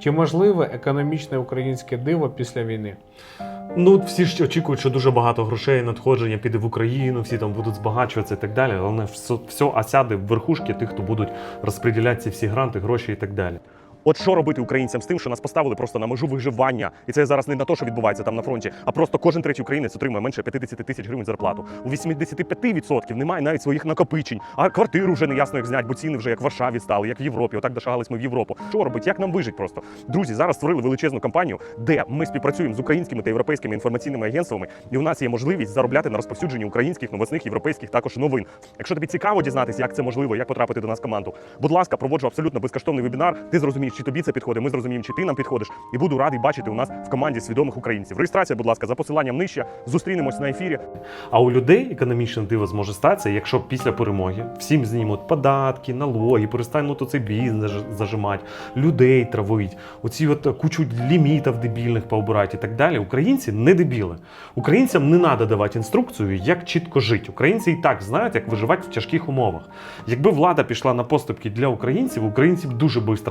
Чи можливе економічне українське диво після війни? Ну, всі ж очікують, що дуже багато грошей надходження піде в Україну, всі там будуть збагачуватися і так далі. Але все, все осяде в верхушки тих, хто будуть розподіляти ці всі гранти, гроші і так далі. От що робити українцям з тим, що нас поставили просто на межу виживання, і це зараз не на те, що відбувається там на фронті, а просто кожен третій українець отримує менше 50 тисяч гривень зарплату. У 85% немає навіть своїх накопичень, а квартиру вже не ясно як зняти, бо ціни вже як в Варшаві стали, як в Європі. Отак дошагались ми в Європу. Що робити? Як нам вижити просто? Друзі, зараз створили величезну кампанію, де ми співпрацюємо з українськими та європейськими інформаційними агентствами, і у нас є можливість заробляти на розповсюдженні українських новосних європейських також новин. Якщо тобі цікаво дізнатися, як це можливо, як потрапити до нас в команду, будь ласка, проводжу абсолютно безкоштовний вебінар. Ти зрозумієш, чи тобі це підходить. Ми зрозуміємо, чи ти нам підходиш, і буду радий бачити у нас в команді свідомих українців. Реєстрація, будь ласка, за посиланням нижче. Зустрінемось на ефірі. А у людей економічне диво зможе статися, якщо після перемоги всім знімуть податки, налоги, перестануть оцей бізнес зажимати, людей травить, оці от кучу лімітів дебільних поубирати і так далі. Українці не дебіли. Українцям не треба давати інструкцію, як чітко жити. Українці і так знають, як виживати в тяжких умовах. Якби влада пішла на поступки для українців, українці б дуже швидко